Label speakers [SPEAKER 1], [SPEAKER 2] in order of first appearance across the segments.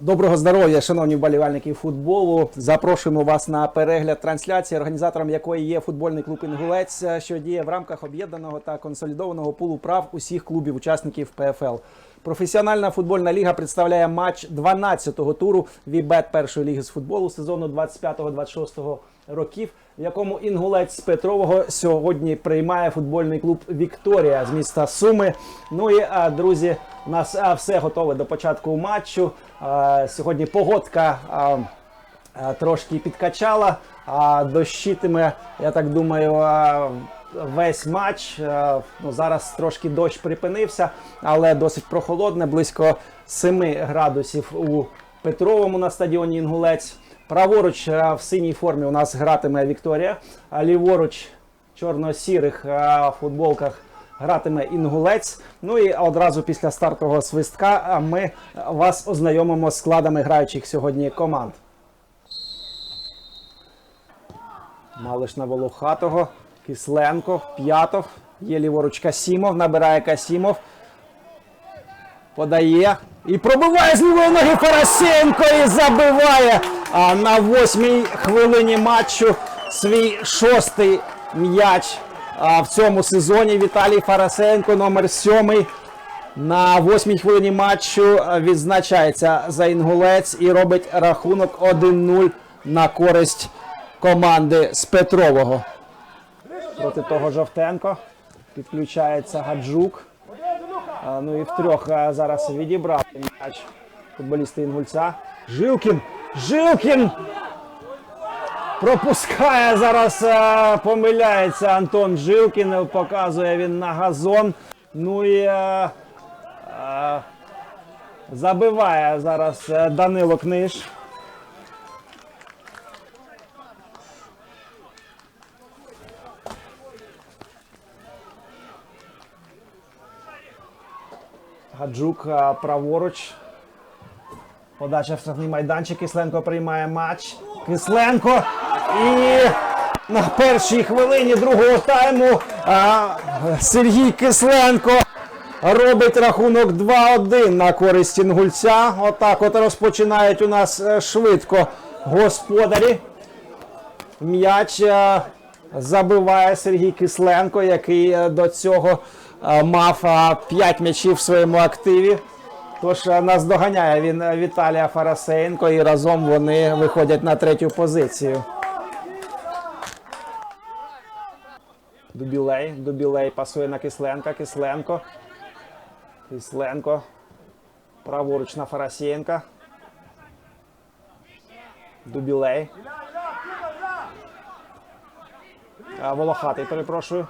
[SPEAKER 1] Доброго здоров'я, шановні вболівальники футболу. Запрошуємо вас на перегляд трансляції, організатором якої є футбольний клуб Інгулець, що діє в рамках об'єднаного та консолідованого пулу прав усіх клубів учасників ПФЛ. Професіональна футбольна ліга представляє матч 12-го туру Вібет першої ліги з футболу сезону 25-26 років, в якому інгулець з Петрового сьогодні приймає футбольний клуб Вікторія з міста Суми. Ну і друзі, у нас все готове до початку матчу. Сьогодні погодка. Трошки підкачала, а дощитиме, я так думаю, весь матч. Ну, зараз трошки дощ припинився, але досить прохолодне, близько 7 градусів у Петровому на стадіоні Інгулець. Праворуч в синій формі у нас гратиме Вікторія, а ліворуч чорно-сірих футболках гратиме інгулець. Ну і одразу після стартового свистка ми вас ознайомимо з складами граючих сьогодні команд. Малиш на Волохатого, Кисленко, П'ятов. Є ліворуч Касімов, набирає Касімов. Подає і пробиває з лівої ноги Фарасенко і забиває. А на восьмій хвилині матчу свій шостий м'яч а, в цьому сезоні Віталій Фарасенко, номер сьомий. На восьмій хвилині матчу відзначається за інгулець і робить рахунок 1-0 на користь команди з Петрового. Проти того Жовтенко підключається Гаджук. Ну і втрьох зараз відібрав м'яч футболісти Інгульця. Жилкін! Жилкін! Пропускає зараз, помиляється Антон Жилкін. Показує він на газон. Ну і а, а, забиває зараз Данило Книж. Гаджук а, праворуч. Подача в штрафний майданчик. Кисленко приймає матч. Кисленко. І на першій хвилині другого тайму а, Сергій Кисленко робить рахунок 2-1 на користь інгульця. Отак от розпочинають у нас е, швидко господарі. М'яч е, забиває Сергій Кисленко, який е, до цього е, мав 5 м'ячів в своєму активі. Тож е, наздоганяє він е, Віталія Фарасенко і разом вони виходять на третю позицію. Дубілей. Дубілей пасує на Кисленка. Кисленко. Кисленко. Праворуч на Фарасенка. Дубілей. Волохатий, перепрошую.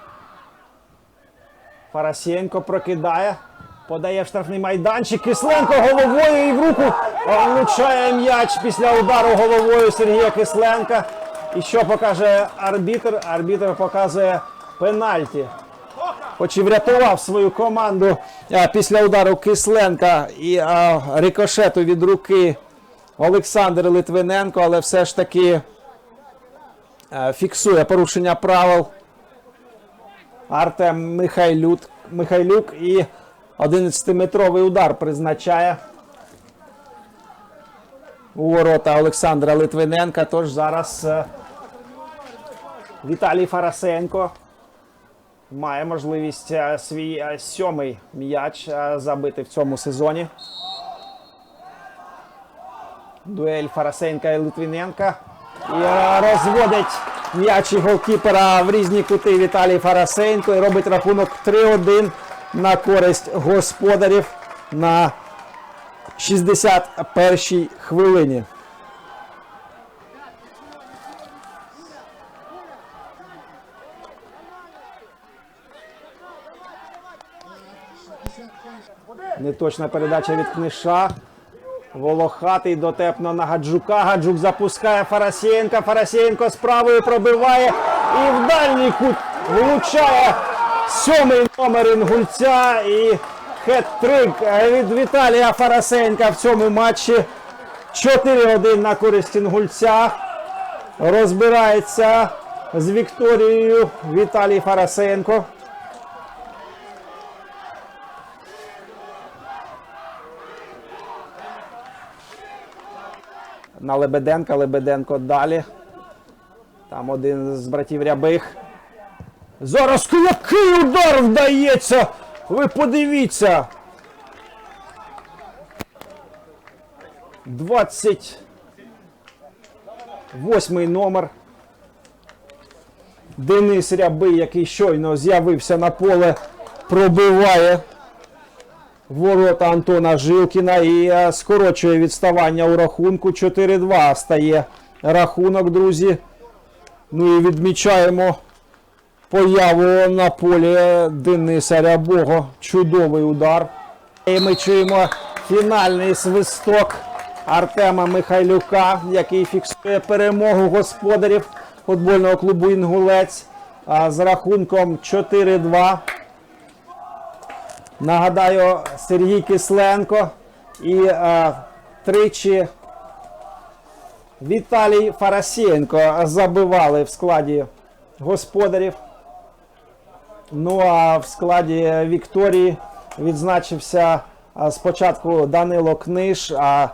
[SPEAKER 1] Фарасенко прокидає. Подає в штрафний майданчик. Кисленко головою і в руку влучає м'яч після удару головою Сергія Кисленка. І що покаже арбітр? Арбітр показує пенальті. Хоч і врятував свою команду а, після удару Кисленка і а, рикошету від руки Олександр Литвиненко, але все ж таки а, фіксує порушення правил Артем Михайлюк, Михайлюк і 11-метровий удар призначає у ворота Олександра Литвиненка. Тож зараз е, Віталій Фарасенко має можливість е, свій е, сьомий м'яч забити в цьому сезоні. Дуель Фарасенка і Литвиненка. І розводить м'яч голкіпера в різні кути Віталій Фарасенко і робить рахунок 3-1 на користь господарів на 61-й хвилині. Неточна передача від книша. Волохатий дотепно на Гаджука. Гаджук запускає Фарасєнка. Фарасєнко з правою пробиває і в дальній кут влучає сьомий номер інгульця. І хет-трик від Віталія Фарасенка в цьому матчі. 4-1 на користь інгульця. Розбирається з Вікторією Віталій Фарасенко. На Лебеденка. Лебеденко далі. Там один з братів рябих. Зараз який удар вдається! Ви подивіться. 28 номер. Денис Рябий, який щойно з'явився на поле, пробиває ворота Антона Жилкіна і е, скорочує відставання у рахунку. 4-2 стає рахунок, друзі. Ну і відмічаємо появу на полі Дениса Рябого. Чудовий удар. І ми чуємо фінальний свисток Артема Михайлюка, який фіксує перемогу господарів футбольного клубу Інгулець з рахунком 4-2. Нагадаю, Сергій Кисленко і е, тричі Віталій Фарасєнко забивали в складі господарів. Ну а в складі Вікторії відзначився спочатку Данило Книж, а,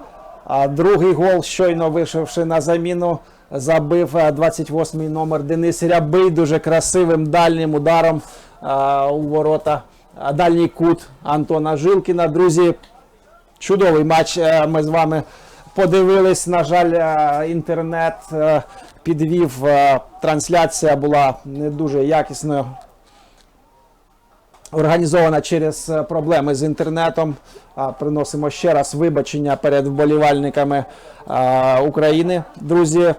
[SPEAKER 1] а другий гол, щойно вийшовши на заміну, забив е, 28-й номер Денис Рябий дуже красивим дальнім ударом а, у ворота. Дальній кут Антона Жилкіна. Друзі, чудовий матч. е, Ми з вами подивились. На жаль, е, інтернет е, підвів. Трансляція була не дуже якісною. Організована через проблеми з інтернетом. Приносимо ще раз вибачення перед вболівальниками України. Друзі,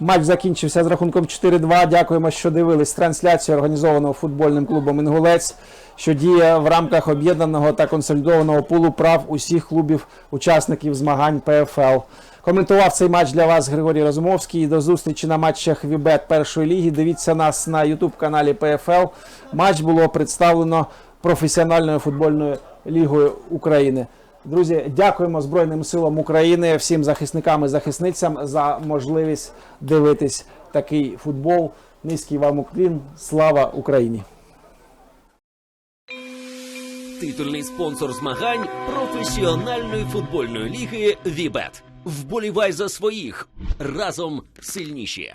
[SPEAKER 1] матч закінчився з рахунком 4-2. Дякуємо, що дивились трансляцію, організовану футбольним клубом Інгулець, що діє в рамках об'єднаного та консолідованого пулу прав усіх клубів учасників змагань ПФЛ. Коментував цей матч для вас Григорій Розумовський. До зустрічі на матчах Вібет першої ліги. Дивіться нас на YouTube каналі ПФЛ. Матч було представлено професіональною футбольною лігою України. Друзі, дякуємо Збройним силам України, всім захисникам і захисницям за можливість дивитись такий футбол. Низький вам уклін. Слава Україні!
[SPEAKER 2] Титульний спонсор змагань професіональної футбольної ліги Вібет. Вболівай за своїх разом сильніші.